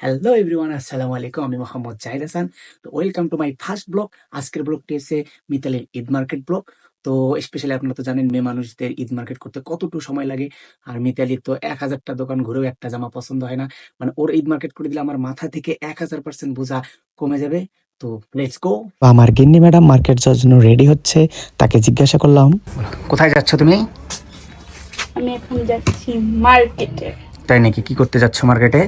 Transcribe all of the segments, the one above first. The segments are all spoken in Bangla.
হ্যালো এভরিওয়ান আসসালামু আলাইকুম আমি মোহাম্মদ জাহিদ হাসান। তো welcome to my first blog আজকের ব্লগটি হচ্ছে মিতালির ঈদ মার্কেট ব্লগ তো স্পেশালি আপনারা তো জানেন মেয়ে মানুষদের ঈদ মার্কেট করতে কতটুকু সময় লাগে। আর মিতালির তো এক হাজারটা দোকান ঘুরেও একটা জামা পছন্দ হয় না। মানে ওর ঈদ মার্কেট করে দিলে আমার মাথা থেকে এক হাজার পার্সেন্ট বোঝা কমে যাবে। তো লেটস গো আমার গিন্নি ম্যাডাম মার্কেট যাওয়ার জন্য রেডি হচ্ছে। তাকে জিজ্ঞাসা করলাম কোথায় যাচ্ছ তুমি? আমি এখন যাচ্ছি মার্কেটে। তাই নাকি? কি করতে যাচ্ছ মার্কেটে?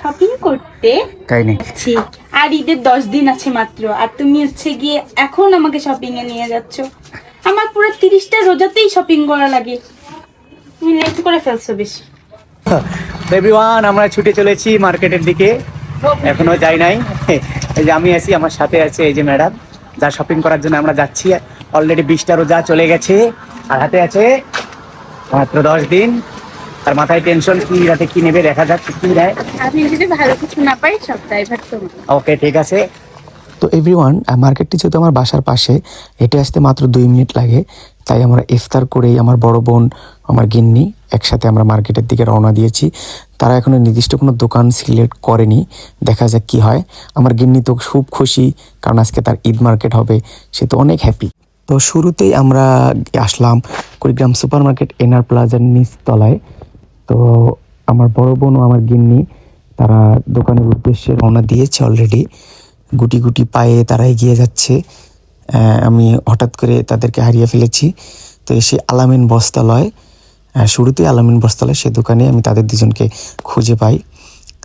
শপিং করতে? তাই নাকি? আর ঈদের দশ দিন আছে মাত্র। আর তুমি হচ্ছে গিয়ে এখন আমাকে শপিং এ নিয়ে যাচ্ছ। আমার পুরো তিরিশটা রোজাতেই শপিং করা লাগে। তুমি লেট করে ফেলছো বেশি। এভরিওয়ান আমরা ছুটে চলেছি মার্কেটের দিকে। এখনও যাই নাই। এই যে আমি আছি আমার সাথে আছে এই যে ম্যাডাম যা শপিং করার জন্য আমরা যাচ্ছি। অলরেডি বিশটা রোজা চলে গেছে। আর হাতে আছে মাত্র দশ দিন। আর মাথায় টেনশন কি রাতে কি নেবে দেখা যাক কি নেয় আমি যদি ভালো কিছু না পাই সব ড্রাইভার তোমার ওকে ঠিক আছে। তো এভরিওয়ান মার্কেটটি যেহেতু আমার বাসার পাশে হেঁটে আসতে মাত্র দুই মিনিট লাগে। তাই আমরা ইফতার করেই আমার বড় বোন আমার গিন্নি একসাথে আমরা মার্কেটের দিকে রওনা দিয়েছি। তারা এখনও নির্দিষ্ট কোনো দোকান সিলেক্ট করেনি। দেখা যাক কি হয়। আমার গিন্নি তো খুব খুশি কারণ আজকে তার ঈদ মার্কেট হবে। সে তো অনেক হ্যাপি তো শুরুতেই আমরা আসলাম কুড়িগ্রাম সুপার মার্কেট এনআর প্লাজার নিচতলায়। তো আমার বড় বোন ও আমার গিন্নি, তারা দোকানের উদ্দেশ্যে রওনা দিয়েছে অলরেডি গুটি গুটি পায়ে তারা এগিয়ে যাচ্ছে। আমি হঠাৎ করে তাদেরকে হারিয়ে ফেলেছি। তো এসে আলামিন বস্তালয় শুরুতেই আলামিন বস্তালয়, সে দোকানে আমি তাদের দুজনকে খুঁজে পাই।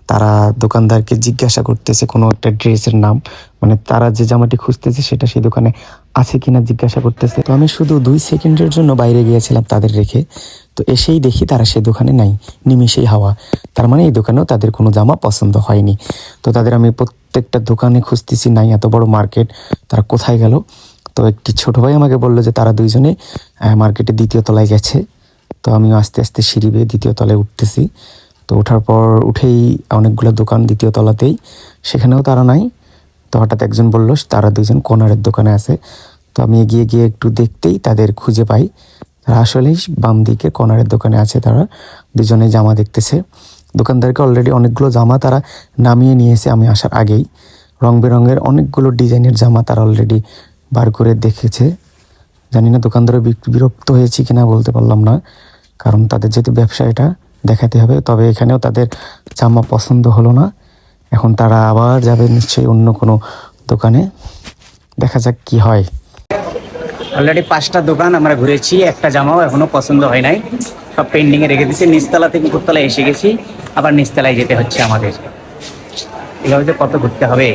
তারা দোকানদারকে জিজ্ঞাসা করতেছে কোনো একটা ড্রেসের নাম। মানে তারা যে জামাটি খুঁজতেছে সেটা সেই দোকানে আছে কিনা জিজ্ঞাসা করতেছে। তো আমি শুধু দুই সেকেন্ডের জন্য বাইরে গিয়েছিলাম তাদের রেখে। তো এসেই দেখি তারা সে দোকানে নাই নিমিশেই হাওয়া। তার মানে এই দোকানেও তাদের কোনো জামা পছন্দ হয়নি। তো তাদের আমি প্রত্যেকটা দোকানে খুঁজতেছি, নাই এত বড় মার্কেট, তারা কোথায় গেল? তো একটি ছোট ভাই আমাকে বলল যে তারা দুইজনে মার্কেটে দ্বিতীয় তলায় গেছে। তো আমি আস্তে আস্তে সিঁড়ি বেয়ে দ্বিতীয় তলায় উঠতেছি। তো ওঠার পর উঠেই অনেকগুলো দোকান দ্বিতীয় তলাতেই, সেখানেও তারা নাই। তো হঠাৎ একজন বলল, তারা দুজন কোনারের দোকানে আছে। তো আমি এগিয়ে গিয়ে একটু দেখতেই তাদের খুঁজে পাই। তারা আসলেই বাম দিকে কর্নারের দোকানে আছে, তারা দুজনে জামা দেখতেছে। দোকানদারকে অলরেডি অনেকগুলো জামা তারা নামিয়ে নিয়েছে, আমি আসার আগেই। রং বেরঙের অনেকগুলো ডিজাইনের জামা তারা অলরেডি বার করে দেখেছে। জানি না দোকানদারও বিরক্ত হয়েছে কিনা, বলতে পারলাম না। কারণ তাদের যেহেতু ব্যবসা, এটা দেখাতে হবে। তবে এখানেও তাদের জামা পছন্দ হলো না। এখন তারা আবার যাবে নিশ্চয়ই অন্য কোনো দোকানে। দেখা যাক কি হয়। অলরেডি পাঁচটা দোকান আমরা ঘুরেছি, একটা জামাও এখনও পছন্দ হয় নাই। সব পেন্ডিং এ রেখে দিয়েছি। নিচতলা থেকে উপরতলায় এসে গেছি, আবার নিচতলায় যেতে হচ্ছে আমাদের। এভাবে যে কত ঘুরতে হবে।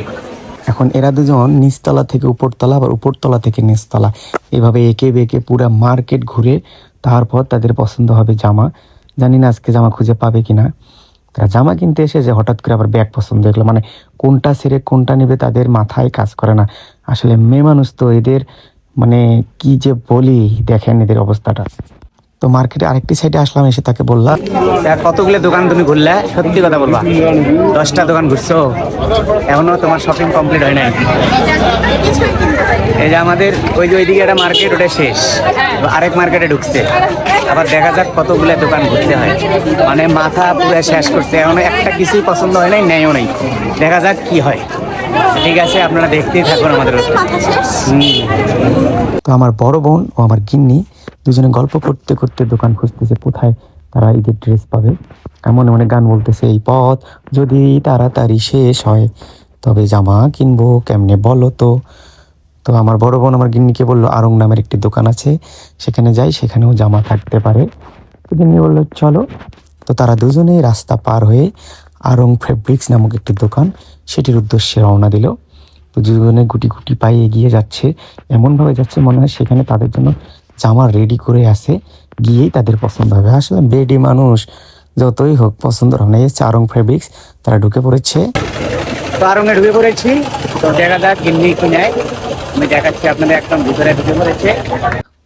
এখন এরা দুজন নিচতলা থেকে উপরতলা, আবার উপরতলা থেকে নিচতলা। এভাবে একে বেঁকে পুরো মার্কেট ঘুরে তারপর তাদের পছন্দ হবে জামা। জানি না আজকে জামা খুঁজে পাবে কিনা। তারা জামা কিনতে এসে যে হঠাৎ করে আবার ব্যাগ পছন্দ হয়ে গেলো মানে কোনটা ছেড়ে কোনটা নেবে তাদের মাথায় কাজ করে না। আসলে মেয়ে মানুষ তো এদের মানে কি যে বলি, দেখেন এদের অবস্থাটা। তো মার্কেটে আরেকটি সাইডে আসলাম, এসে তাকে বললাম কতগুলো দোকান তুমি ঘুরলে? সত্যি কথা বলবা। দশটা দোকান ঘুরছো। এখনও তোমার শপিং কমপ্লিট হয় নাই। এই যে আমাদের, ওই যে ওইদিকে একটা মার্কেট ওটা শেষ। আরেক মার্কেটে ঢুকছে। আবার দেখা যাক কতগুলো দোকান ঘুরতে হয়। মানে মাথা পুরো শেষ করছে। এখনও একটা কিছুই পছন্দ হয় নাই, নেয়ও নাই। দেখা যাক কি হয়। ঠিক আছে আপনারা দেখতেই থাকুন আমাদের তো আমার বড় বোন ও আমার গিন্নি দুজনে গল্প করতে করতে দোকান খুঁজতেছে কোথায় তারা ঈদের ড্রেস পাবে। এমন মনে গান বলতেছে এই পথ যদি তাড়াতাড়ি শেষ হয় তবে জামা কিনবো কেমনে বলো তো? তো আমার বড় বোন আমার গিন্নিকে বলল আরং নামের একটি দোকান আছে সেখানে যাই সেখানেও জামা থাকতে পারে। তো গিন্নি বলল চলো। তো তারা দুজনেই রাস্তা পার হয়ে আরং ফেব্রিক্স নামক একটি দোকান সেটির উদ্দেশ্যে রওনা দিল। তো দুজনে গুটি গুটি পায়ে এগিয়ে যাচ্ছে। এমনভাবে যাচ্ছে মনে হয় সেখানে তাদের জন্য জামা রেডি করে আসে গিয়েই তাদের পছন্দ হবে। আসলে বেডি মানুষ যতই হোক পছন্দ হবে না। এই আরং ফেব্রিক্স তারা ঢুকে পড়েছে। ঢুকে পড়েছি। তো দেখা যাক গিন্নি কি নেয়। আমি দেখাচ্ছি আপনাদের একদম ভিতরে ঢুকে পড়েছে।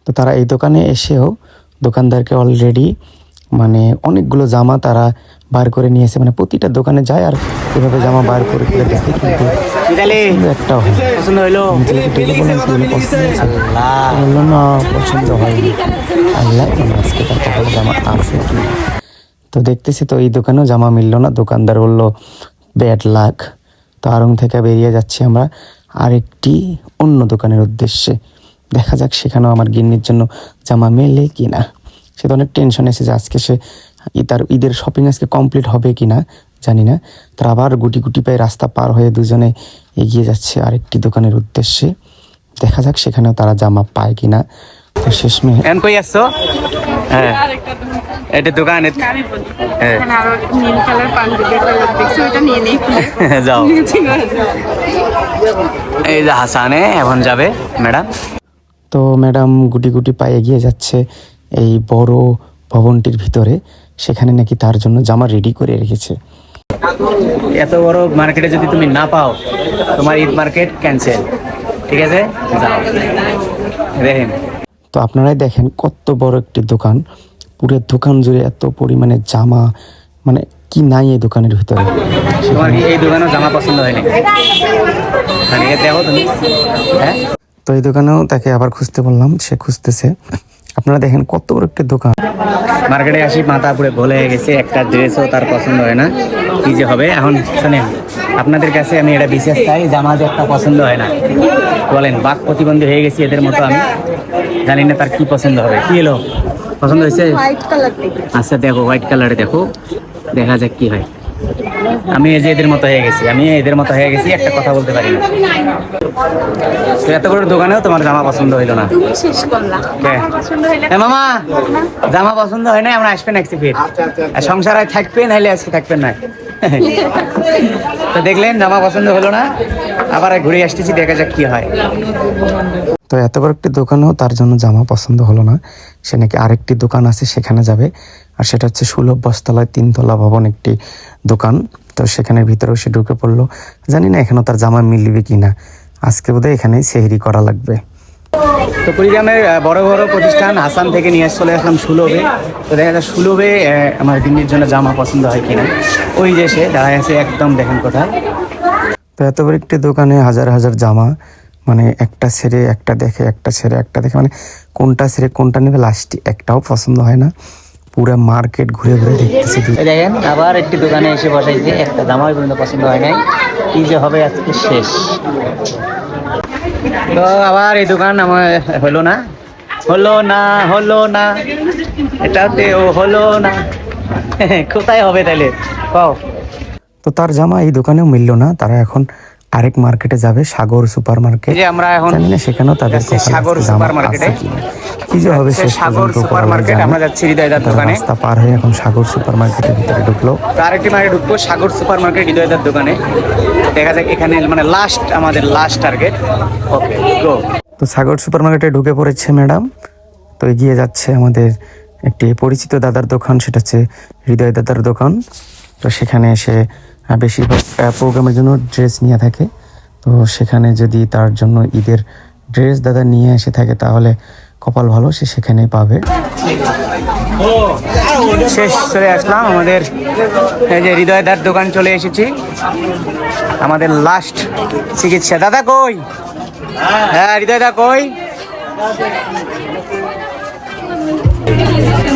তো তারা এই দোকানে এসেও দোকানদারকে অলরেডি মানে অনেকগুলো জামা তারা বার করে নিয়েছে। মানে প্রতিটা দোকানে যায় আর এভাবে জামা বার করে করে দেখে কিন্তু একটাও হয়। পছন্দ বললাম কি বলল না পছন্দ হয়নি। আল্লাহ আজকে তার কপালে জামা আছে কি তো দেখতেছি তো এই দোকানেও জামা মিললো না। দোকানদার বলল ব্যাড লাক তো আড়ং থেকে বেরিয়ে যাচ্ছি আমরা আরেকটি অন্য দোকানের উদ্দেশ্যে। দেখা যাক সেখানেও আমার গিন্নির জন্য জামা মেলে কি না। সে তো অনেক টেনশন এসেছে। আজকে সে তার ঈদের শপিং আজকে কমপ্লিট হবে কি না জানি না। তার আবার গুটি গুটি পায়ে রাস্তা পার হয়ে দুজনে এগিয়ে যাচ্ছে আরেকটি দোকানের উদ্দেশ্যে। দেখা যাক সেখানেও তারা জামা পায় কিনা। তো শেষমে এখন কই আসছো হ্যাঁ। এটা দোকান হ্যাঁ। এখানে আরও নীল কালার পাঞ্জাবি কালার দেখছি ওটা নিয়ে নেই। যাও। এই যে হাসানে এখন যাবে ম্যাডাম। তো ম্যাডাম গুটি গুটি পায়ে এগিয়ে যাচ্ছে এই বড় ভবনটির ভিতরে। সেখানে নাকি তার জন্য জামা রেডি করে রেখেছে। এত বড় মার্কেটে যদি তুমি না পাও তোমার ঈদ মার্কেট ক্যান্সেল ঠিক আছে? যাও। দেখেন তো আপনারাই দেখেন কত বড় একটি দোকান। পুরো দোকান জুড়ে এত পরিমাণে জামা মানে কি নাই এই দোকানের ভিতরে। তোমার কি এই দোকানেও জামা পছন্দ হয়নি? মানে দেখো তুমি। হ্যাঁ? তো এই দোকানেও তাকে আবার খুঁজতে বললাম সে খুঁজতেছে। আপনারা দেখেন কত বড় একটি দোকান। মার্কেটে আসি মাথা পুরো গলে গেছে একটা ড্রেসও তার পছন্দ হয় না। কি যে হবে? এখন শোনেন আপনাদের কাছে আমি এটা বিশেষ চাই জামা যে একটা পছন্দ হয় না। বলেন বাক প্রতিবন্ধী হয়ে গেছি এদের মতো আমি। জানি না তার কি পছন্দ হবে। কি এলো? পছন্দ হয়েছে? আচ্ছা দেখো হোয়াইট কালারে দেখো। দেখা যাক কি হয়। আমি এই যে এদের মতো হয়ে গেছি আমি এদের মতো হয়ে গেছি একটা কথা বলতে পারি না। তো এত বড় দোকানেও তোমার জামা পছন্দ হইল না? মামা জামা পছন্দ হয় না আমরা আসবেন আজকে ফির সংসার আর থাকবেন নাহলে আজকে থাকবেন না। তো দেখলেন জামা পছন্দ হলো না আবার ঘুরে আসতেছি দেখা যাক কি হয়। তো এত বড় একটি দোকানেও তার জন্য জামা পছন্দ হলো না সে নাকি আরেকটি দোকান আছে সেখানে যাবে। আর সেটা হচ্ছে সুলভ বস্তালয় তিনতলা ভবন একটি দোকান। তো সেখানের ভিতরেও সে ঢুকে পড়ল। জানি না এখানেও তার জামা মিলবে কি না আজকে বোধহয় এখানেই সেহেরি করা লাগবে। তো কুড়িগ্রামের বড় বড় প্রতিষ্ঠান আসাম থেকে নিয়ে চলে আসলাম সুলভে। তো দেখা যায় সুলভে আমার দিনের জন্য জামা পছন্দ হয় কিনা। ওই যে সে দাঁড়ায় আছে একদম দেখেন কোথায়। তো এত বড় একটি দোকানে হাজার হাজার জামা। মানে একটা ছেড়ে একটা দেখে একটা ছেড়ে একটা দেখে। মানে কোনটা ছেড়ে কোনটা নেবে লাস্টে একটাও পছন্দ হয় না। পুরো মার্কেট ঘুরে ঘুরে দেখতেছে দেখেন আবার একটি দোকানে এসে বসাইছে। একটা জামাই পর্যন্ত পছন্দ হয় নাই। কি যে হবে আজকে শেষ। তো আবার এই দোকান আমার হলো না। হলো না হলো না। এটাতেও হলো না। কোথায় হবে তাহলে কও। তো তার জামা এই দোকানেও মিলল না। তারা এখন আরেক মার্কেটে যাবে সাগর সুপার মার্কেট আমরা এখন সেখানেও তাদের সাগর সুপার মার্কেটে। কি যে হবে শেষ সাগর সুপার মার্কেট আমরা যাচ্ছি হৃদয়দার দোকানে। রাস্তা পার হয়ে এখন সাগর সুপার মার্কেটের ভিতরে ঢুকলো। আরেকটি মার্কেট ঢুকবো সাগর সুপার মার্কেট হৃদয়দার দোকানে। দেখা যাক এখানে মানে লাস্ট আমাদের লাস্ট টার্গেট ওকে গো তো সাগর সুপার মার্কেটে ঢুকে পড়েছে ম্যাডাম। তো এগিয়ে যাচ্ছে আমাদের একটি পরিচিত দাদার দোকান সেটা হচ্ছে হৃদয় দাদার দোকান। তো সেখানে এসে বেশিরভাগ প্রোগ্রামের জন্য ড্রেস নিয়ে থাকে। তো সেখানে যদি তার জন্য ঈদের ড্রেস দাদা নিয়ে এসে থাকে, তাহলে কপাল ভালো, সে সেখানেই পাবে। শেষ, চলে আসলাম। আমাদের এই যে হৃদয়দার দোকান চলে এসেছি। আমাদের লাস্ট চিকিৎসা। দাদা কই? হ্যাঁ হৃদয়দা কই?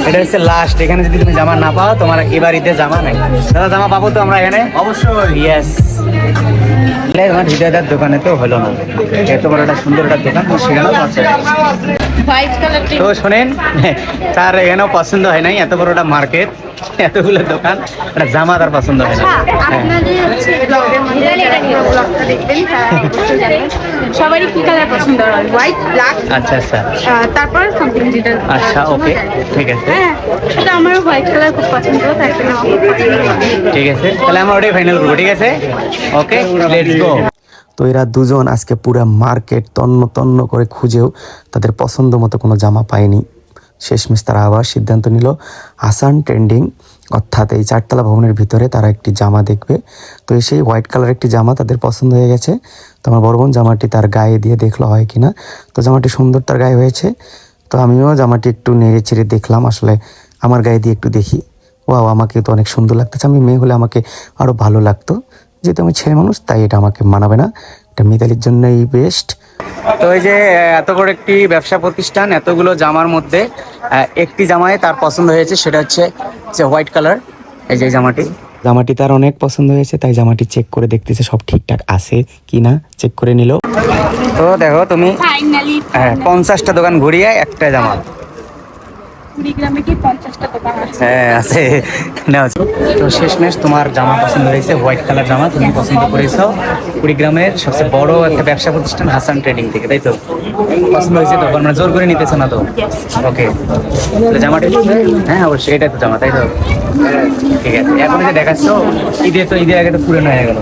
এটা হচ্ছে লাস্ট এখানে যদি তুমি জামা না পাও তোমার এবার ঈদে জামা নাই। দাদা জামা পাবো তো আমরা এখানে? অবশ্যই। ইয়েস আমার হৃদয়দার দোকানে তো হলো না। এত বড় একটা সুন্দর একটা দোকান সেখানেও তো শোনেন তার এখানেও পছন্দ হয় নাই এত বড় একটা মার্কেট এতগুলো দোকান একটা জামা তার পছন্দ হয় না। আপনাদের হচ্ছে ব্লগের মধ্যে যারা হিরো ব্লগটা দেখবেন তারা অবশ্যই জানেন সবারই কি কালার পছন্দ হয়? হোয়াইট ব্ল্যাক আচ্ছা আচ্ছা। তারপর সামথিং যেটা আচ্ছা ওকে ঠিক আছে। সেটা আমারও হোয়াইট কালার খুব পছন্দ তাই আমার খুব পছন্দ। হয়। ঠিক আছে তাহলে আমরা ওটাই ফাইনাল করব ঠিক আছে? ওকে লেটস গো তো এরা দুজন আজকে পুরো মার্কেট তন্ন তন্ন করে খুঁজেও তাদের পছন্দ মতো কোনো জামা পায়নি। শেষমেশ তারা আবার সিদ্ধান্ত নিল, আসান ট্রেন্ডিং, অর্থাৎ এই চারতলা ভবনের ভিতরে তারা একটি জামা দেখবে। তো সেই হোয়াইট কালার একটি জামা তাদের পছন্দ হয়ে গেছে। তো আমার বড় বোন জামাটি তার গায়ে দিয়ে দেখল হয় কি না? তো জামাটি সুন্দর তার গায়ে হয়েছে। তো আমিও জামাটি একটু নেড়ে চেড়ে দেখলাম, আসলে আমার গায়ে দিয়ে একটু দেখি। ওয়াও আমাকে তো অনেক সুন্দর লাগতেছে। আমি মেয়ে হলে আমাকে আরও ভালো লাগতো। যেহেতু আমি ছেলে মানুষ তাই এটা আমাকে মানাবে না। এটা মিতালির জন্যই বেস্ট তো এই যে এত বড় একটি ব্যবসা প্রতিষ্ঠান এতগুলো জামার মধ্যে একটি জামায় তার পছন্দ হয়েছে সেটা হচ্ছে যে হোয়াইট কালার এই যে জামাটি। জামাটি তার অনেক পছন্দ হয়েছে তাই জামাটি চেক করে দেখতেছে সব ঠিকঠাক আছে কি না চেক করে নিল। তো দেখো তুমি ফাইনালি হ্যাঁ পঞ্চাশটা দোকান ঘুরিয়ে একটা জামা। হ্যাঁ আছে। নাও। তো শেষমেশ তোমার জামা পছন্দ হয়েছে, হোয়াইট কালার জামা তুমি পছন্দ করেছ। কুড়িগ্রামের সবচেয়ে বড় একটা ব্যবসা প্রতিষ্ঠান হাসান ট্রেডিং থেকে, তাই তো? পছন্দ হয়েছে তো মানে জোর করে নিতেছো না তো? ওকে। জামাটা হ্যাঁ অবশ্যই, এটাই তো জামা, তাই তো? ঠিক আছে, এখন যে দেখাচ্ছ, ঈদে তো, ঈদের আগে তো পুরনো হয়ে গেল।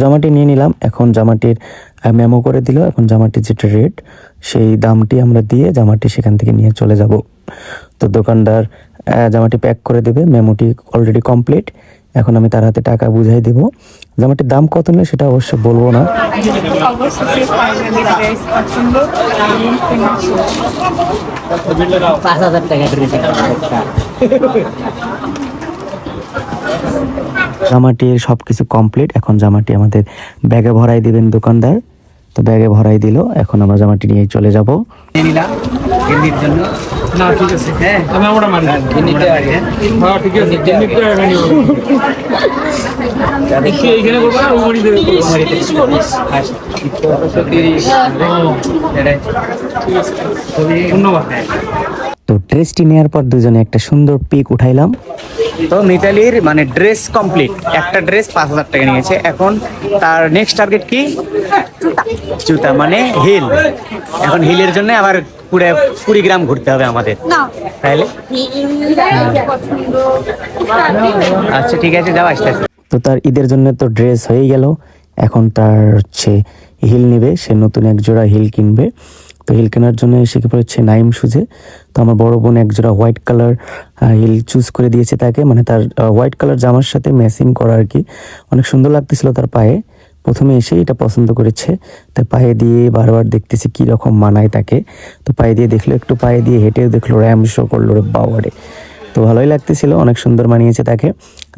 জামাটি নিয়ে নিলাম। এখন জামাটির মেমো করে দিল। এখন জামাটির যেটা রেট সেই দামটি আমরা দিয়ে জামাটি সেখান থেকে নিয়ে চলে যাব। তো দোকানদার জামাটি প্যাক করে দেবে। মেমোটি অলরেডি কমপ্লিট এখন আমি তার হাতে টাকা বুঝাই দেব। জামাটির দাম কত নেই সেটা অবশ্য বলব না। পাঁচ হাজার টাকা জামাটির সব কিছু কমপ্লিট এখন জামাটি আমাদের ব্যাগে ভরাই দিবেন দোকানদার। তো ব্যাগে ভরাই দিল এখন আমরা জামাটি নিয়ে চলে যাব। হ্যাঁ। মানি হ্যাঁ তো ড্রেসটি নেওয়ার পর দুজনে একটা সুন্দর পিক উঠাইলাম। তো মিতালির মানে ড্রেস কমপ্লিট একটা ড্রেস পাঁচ হাজার টাকা নিয়েছে। এখন তার নেক্সট টার্গেট কি? জুতা মানে হিল এখন হিলের জন্য আবার পুরো কুড়িগ্রাম ঘুরতে হবে আমাদের। তাহলে আচ্ছা ঠিক আছে যাও আসতে তো তার ঈদের জন্য তো ড্রেস হয়ে গেল। এখন তার হচ্ছে হিল নেবে সে নতুন এক জোড়া হিল কিনবে। তো হিল কেনার জন্য এসে কি পড়েছে? নাইম সুজে। তো আমার বড় বোন এক জোড়া হোয়াইট কালার হিল চুজ করে দিয়েছে তাকে। মানে তার হোয়াইট কালার জামার সাথে ম্যাচিং করা আর কি। অনেক সুন্দর লাগতেছিল তার পায়ে। প্রথমে এসে এটা পছন্দ করেছে। তাই পায়ে দিয়ে বারবার দেখতেছি কি রকম মানায় তাকে। তো পায়ে দিয়ে দেখল, একটু পায়ে দিয়ে হেঁটেও দেখল, র্যাম শো করল রে বাবারে। তো ভালোই লাগতেছিল, অনেক সুন্দর মানিয়েছে তাকে।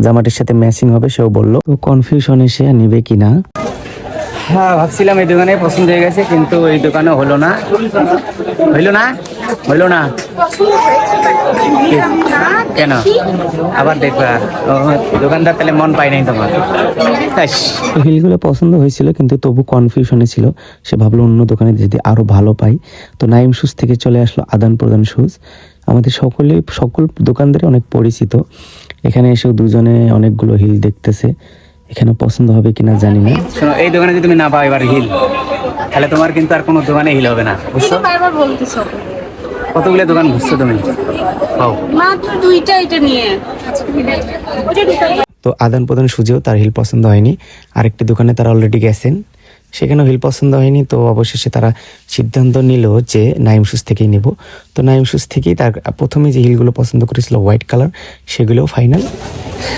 জামাটির সাথে ম্যাচিং হবে, সেও বলল। তো কনফিউশন এসে নিবে কিনা হ্যাঁ ভাবছিলাম এই দোকানে পছন্দ হয়ে গেছে, কিন্তু এই দোকানে হলো না। হইল না? হইল না? কেন? আবার দেখবা দোকানদার তাহলে মন পাই নাই তোমার। হিলগুলো পছন্দ হয়েছিল, কিন্তু তবু কনফিউশনে ছিল। সে ভাবলো অন্য দোকানে যদি আরও ভালো পাই। তো নাইম শুজ থেকে চলে আসলো আদান প্রদান শুজ আমাদের সকলে, সকল দোকানদারই অনেক পরিচিত। এখানে এসেও দুজনে অনেকগুলো হিল দেখতেছে। এখানে পছন্দ হবে কিনা জানি না। শোনো এই দোকানে যদি তুমি না পাও এবার হিল তাহলে তোমার কিন্তু আর কোনো দোকানে হিল হবে না বুঝছ? বারবার বলতেছো। কতগুলো দোকান বুঝছ তুমি? পাও। মাত্র দুইটা এটা নিয়ে। তো আদান প্রদান সুজেও তার হিল পছন্দ হয়নি। আরেকটি দোকানে তারা অলরেডি গেছেন। সেখানেও হিল পছন্দ হয়নি? তো অবশেষে তারা সিদ্ধান্ত নিল যে নাইম শুজ থেকেই নেব। তো নাইম শুজ থেকেই তার প্রথমে যে হিলগুলো পছন্দ করেছিল হোয়াইট কালার সেগুলোও ফাইনাল।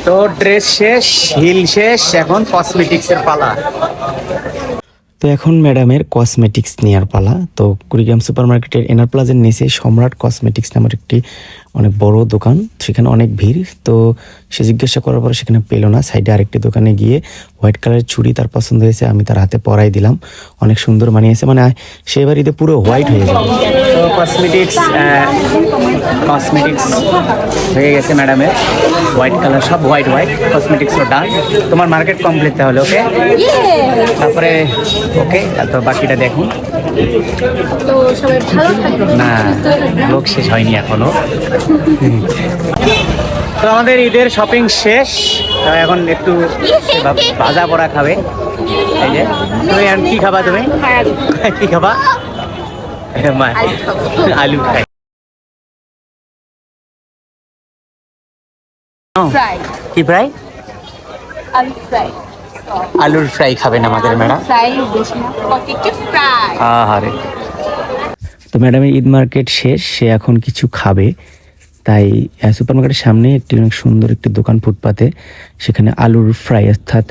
তো ড্রেস শেষ হিল শেষ এখন কসমেটিক্সের পালা। তো এখন ম্যাডামের কসমেটিক্স নেওয়ার পালা। তো কুড়িগ্রাম সুপার মার্কেটের এনার প্লাজার নিচে সম্রাট কসমেটিক্স নামের একটি অনেক বড় দোকান সেখানে অনেক ভিড়। তো সে জিজ্ঞাসা করার পরে সেখানে পেল না। সাইডে আরেকটি দোকানে গিয়ে হোয়াইট কালারের চুড়ি তার পছন্দ হয়েছে আমি তার হাতে পরাই দিলাম। অনেক সুন্দর মানিয়েছে মানে সে ঈদে পুরো হোয়াইট হয়ে যাবে তো কসমেটিক্স কসমেটিক্স হয়ে গেছে ম্যাডামের হোয়াইট কালার সব হোয়াইট হোয়াইট। কসমেটিক্স ডান তোমার মার্কেট কমপ্লিট তাহলে ওকে তারপরে ওকে তো বাকিটা দেখুন। না লোক শেষ হয়নি এখনও। তো আমাদের ঈদের শপিং শেষ। এখন একটু ভাজা পড়া খাবে। এই যে তুমি এখন কি খাবা তুমি? কি খাবা? আলু খাই। কি ফ্রাই? আলু ফ্রাই। আলুর ফ্রাই খাবেন আমাদের ম্যাডাম। তো ম্যাডামের ঈদ মার্কেট শেষ সে এখন কিছু খাবে। তাই সুপার মার্কেটের সামনে একটি অনেক সুন্দর একটি দোকান ফুটপাতে সেখানে আলুর ফ্রাই অর্থাৎ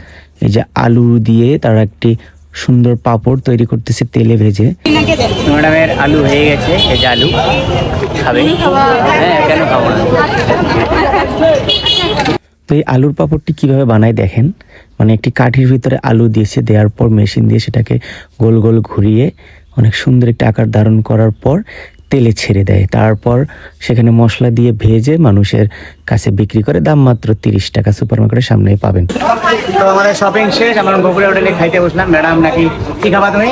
এই যে আলু দিয়ে তারা একটি সুন্দর পাপড় তৈরি করতেছে তেলে ভেজে। ম্যাডামের আলু হয়ে গেছে এই যে আলু। খাবে। হ্যাঁ কেন খাব না? তো এই আলুর পাপড়টি কীভাবে বানায় দেখেন? মানে একটি কাঠির ভিতরে আলু দিয়েছে দেওয়ার পর মেশিন দিয়ে সেটাকে গোল গোল ঘুরিয়ে অনেক সুন্দর একটি আকার ধারণ করার পর তেলে ছেড়ে দেয়। তারপর সেখানে মশলা দিয়ে ভেজে মানুষের কাছে বিক্রি করে দাম মাত্র তিরিশ টাকা সুপার মার্কেটের সামনেই পাবেন। তো আমাদের শপিং শেষ আমরা বগুড়া হোটেলে খাইতে বসলাম। ম্যাডাম নাকি কি খাবা তুমি?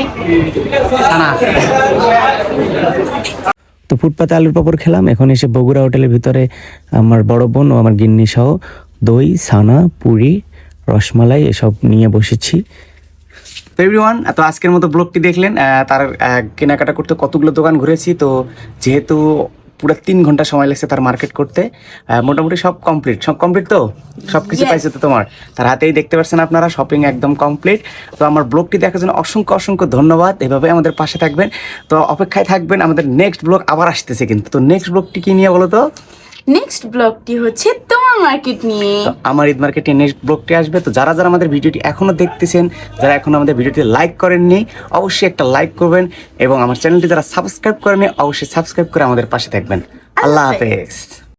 তো ফুটপাতে আলুর পাপড় খেলাম। এখন এসে বগুড়া হোটেলের ভিতরে আমার বড় বোন ও আমার গিন্নি সহ দই ছানা পুরি রসমালাই এসব নিয়ে বসেছি। তো এভরিওয়ান তো আজকের মতো ব্লগটি দেখলেন তার কেনাকাটা করতে কতগুলো দোকান ঘুরেছি তো যেহেতু পুরো তিন ঘণ্টা সময় লাগছে তার মার্কেট করতে মোটামুটি সব কমপ্লিট সব কমপ্লিট তো? সব কিছু পাইছে তো তোমার? তার হাতেই দেখতে পাচ্ছেন আপনারা শপিং একদম কমপ্লিট তো আমার ব্লগটি দেখার জন্য অসংখ্য অসংখ্য ধন্যবাদ। এভাবে আমাদের পাশে থাকবেন। তো অপেক্ষায় থাকবেন আমাদের নেক্সট ব্লগ আবার আসতেছে কিন্তু। তো নেক্সট ব্লগটি কি নিয়ে বলো তো? নেক্সট ব্লগটি হচ্ছে তোমার মার্কেট নিয়ে। আমার ঈদ মার্কেটে নেক্সট ব্লগটি আসবে। তো যারা যারা আমাদের ভিডিওটি এখনও দেখতেছেন যারা এখনও আমাদের ভিডিওটি লাইক করেননি অবশ্যই একটা লাইক করবেন এবং আমার চ্যানেলটি যারা সাবস্ক্রাইব করেনি অবশ্যই সাবস্ক্রাইব করে আমাদের পাশে থাকবেন। আল্লাহ হাফেজ।